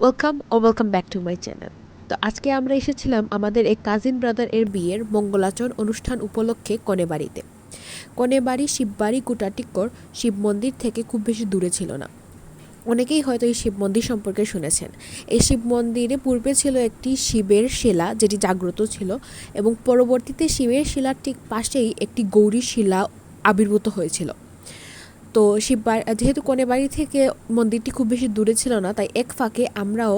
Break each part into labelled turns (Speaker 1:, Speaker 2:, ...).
Speaker 1: Welcome O welcome back to my channel তো আজকে আমরা এসেছিলাম আমাদের এক কাজিন ব্রাদার এর বিয়ের মঙ্গলাচরণ অনুষ্ঠান উপলক্ষে কনে বাড়িতে কনে বাড়ি শিববাড়ি কুটাটিকর শিব মন্দির থেকে খুব বেশি দূরে ছিল না। অনেকেই হয়তো এই শিব মন্দির সম্পর্কে শুনেছেন। এই শিব মন্দিরে পূর্বে ছিল একটি শিবের শিলা যেটি জাগ্রত ছিল এবং পরবর্তীতে শিবের শিলার ঠিক পাশেই একটি গৌরী শিলা আবির্ভূত হয়েছিল। তো শিব বাড়ি, যেহেতু কনে বাড়ি থেকে মন্দিরটি খুব বেশি দূরে ছিল না, তাই এক ফাঁকে আমরাও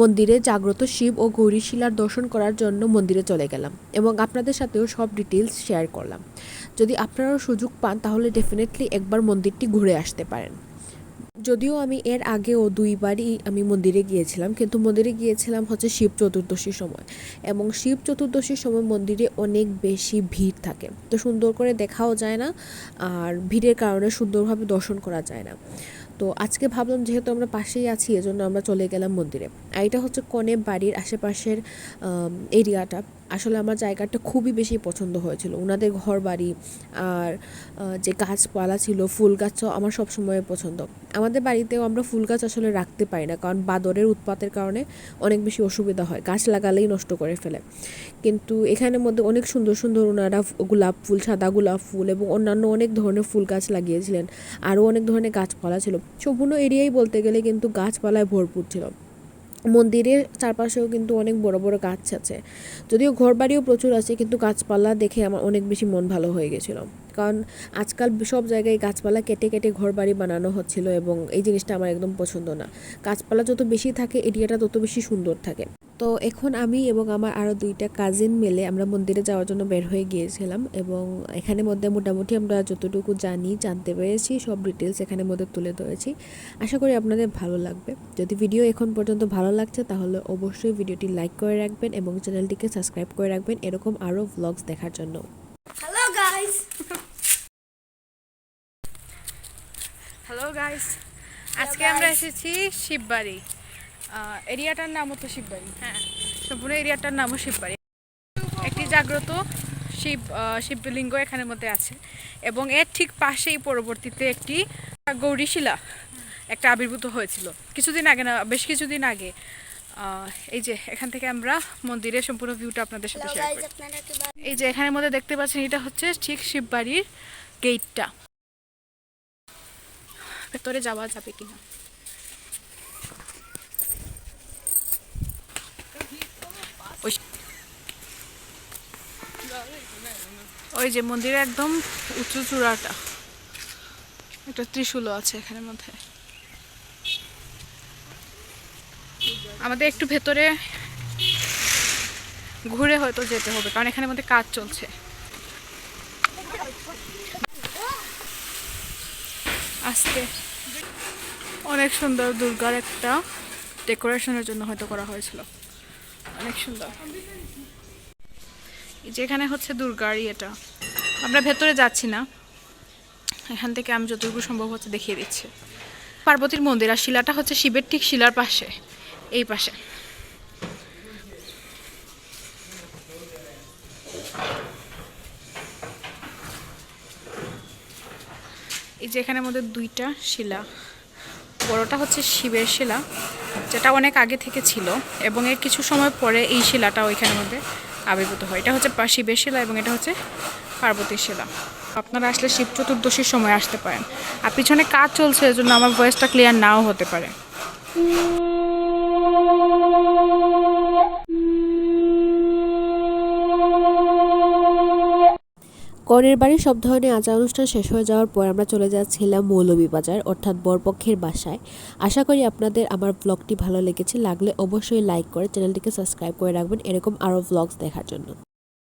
Speaker 1: মন্দিরে জাগ্রত শিব ও গৌরী শিলার দর্শন করার জন্য মন্দিরে চলে গেলাম এবং আপনাদের সাথেও সব ডিটেলস শেয়ার করলাম। যদি আপনারাও সুযোগ পান, তাহলে ডেফিনেটলি একবার মন্দিরটি ঘুরে আসতে পারেন। যদিও আমি এর আগেও দুইবারই আমি মন্দিরে গিয়েছিলাম, কিন্তু মন্দিরে গিয়েছিলাম হচ্ছে শিব চতুর্দশীর সময় এবং শিব চতুর্দশীর সময় মন্দিরে অনেক বেশি ভিড় থাকে। তো সুন্দর করে দেখাও যায় না, আর ভিড়ের কারণে সুন্দরভাবে দর্শন করা যায় না। তো আজকে ভাবলাম যেহেতু আমরা পাশেই আছি, এজন্য আমরা চলে গেলাম মন্দিরে। আর এটা হচ্ছে কনে বাড়ির আশেপাশের এরিয়াটা। আসলে আমার জায়গাটা খুবই বেশি পছন্দ হয়েছিল। ওনাদের ঘর বাড়ি আর যে গাছপালা ছিল, ফুল গাছও আমার সবসময় পছন্দ। আমাদের বাড়িতেও আমরা ফুল গাছ আসলে রাখতে পারি না, কারণ বাদরের উৎপাতের কারণে অনেক বেশি অসুবিধা হয়। গাছ লাগালেই নষ্ট করে ফেলে। কিন্তু এখানের মধ্যে অনেক সুন্দর সুন্দর ওনারা গোলাপ ফুল, সাদা গোলাপ ফুল এবং অন্যান্য অনেক ধরনের ফুল গাছ লাগিয়েছিলেন। আরও অনেক ধরনের গাছপালা ছিল। সম্পূর্ণ এরিয়াই বলতে গেলে কিন্তু গাছপালায় ভরপুর ছিল। মন্দিরের চারপাশেও কিন্তু অনেক বড় বড় গাছ আছে। যদিও ঘর বাড়িও প্রচুর আছে, কিন্তু গাছপালা দেখে আমার অনেক বেশি মন ভালো হয়ে গেছিল। কারণ আজকাল সব জায়গায় গাছপালা কেটে কেটে ঘর বাড়ি বানানো হচ্ছিল এবং এই জিনিসটা আমার একদম পছন্দ না। গাছপালা যত বেশি থাকে, এরিয়াটা তত বেশি সুন্দর থাকে। তো এখন আমি এবং আমার আরও দুইটা কাজিন মিলে আমরা মন্দিরে যাওয়ার জন্য বের হয়ে গিয়েছিলাম এবং এখানে মধ্যে মোটামুটি আমরা যতটুকু জানি জানতে পেরেছি সব ডিটেলস এখানে মধ্যে তুলে ধরেছি। আশা করি আপনাদের ভালো লাগবে। যদি ভিডিও এখন পর্যন্ত ভালো লাগছে তাহলে অবশ্যই ভিডিওটি লাইক করে রাখবেন এবং চ্যানেলটিকে সাবস্ক্রাইব করে রাখবেন এরকম আরও ভ্লগস দেখার জন্য।
Speaker 2: Hello guys.
Speaker 3: হ্যালো গাইস আজকে আমরা এসেছি শিববাড়ি। এরিয়াটার নাম হতো শিববাড়ি। হ্যাঁ। সম্পূর্ণ এরিয়াটার নামও শিববাড়ি। একটি জাগ্রত শিব আহ, শিবলিঙ্গ এখানের মধ্যে আছে এবং এর ঠিক পাশেই পরবর্তীতে একটি গৌরীশিলা একটা আবির্ভূত হয়েছিল। কিছুদিন আগে না বেশ কিছুদিন আগে আহ, এই যে এখান থেকে আমরা মন্দিরের সম্পূর্ণ ভিউটা আপনাদের সাথে শেয়ার করি। এই যে এখানের মধ্যে দেখতে পাচ্ছেন এটা হচ্ছে ঠিক শিববাড়ির গেটটা ভেতরে যাওয়া যাবে কিনা? ওই ওই যে মন্দিরে একদম উঁচু চূড়াটা। একটা ত্রিশূলও আছে এখানের মধ্যে। আমাদের একটু ভেতরে ঘুরে হয়তো যেতে হবে, কারণ এখানে মধ্যে কাজ চলছে। আজকে অনেক সুন্দর দুর্গার একটা ডেকোরেশনের জন্য হয়তো করা হয়েছিল। অনেক সুন্দর। এই যে এখানে হচ্ছে দুর্গার এটা আমরা ভেতরে যাচ্ছি না। এখান থেকে আমি যতটুকু সম্ভব হচ্ছে দেখিয়ে দিচ্ছি। পার্বতীর মন্দির আর শিলাটা হচ্ছে শিবের ঠিক শিলার পাশে, এই পাশে। এই যে এখানের মধ্যে দুইটা শিলা। বড়টা হচ্ছে শিবের শিলা, যেটা অনেক আগে থেকে ছিল, এবং এর কিছু সময় পরে এই শিলাটা ওইখানের মধ্যে আবির্ভূত হয়। এটা হচ্ছে শিবের শিলা এবং এটা হচ্ছে পার্বতীর শিলা। আপনারা আসলে শিব চতুর্দশীর সময় আসতে পারেন। আর পিছনে কাজ চলছে, এজন্য আমার ভয়েসটা ক্লিয়ার নাও হতে পারে।
Speaker 1: কনের বাড়ির সব ধরনের আচার অনুষ্ঠান শেষ হয়ে যাওয়ার পর আমরা চলে যাচ্ছিলাম মৌলভীবাজার, অর্থাৎ বরপক্ষের বাসায়। আশা করি আপনাদের আমার ব্লগটি ভালো লেগেছে, লাগলে অবশ্যই লাইক করে চ্যানেলটিকে সাবস্ক্রাইব করে রাখবেন, এরকম আরও ব্লগস দেখার জন্য।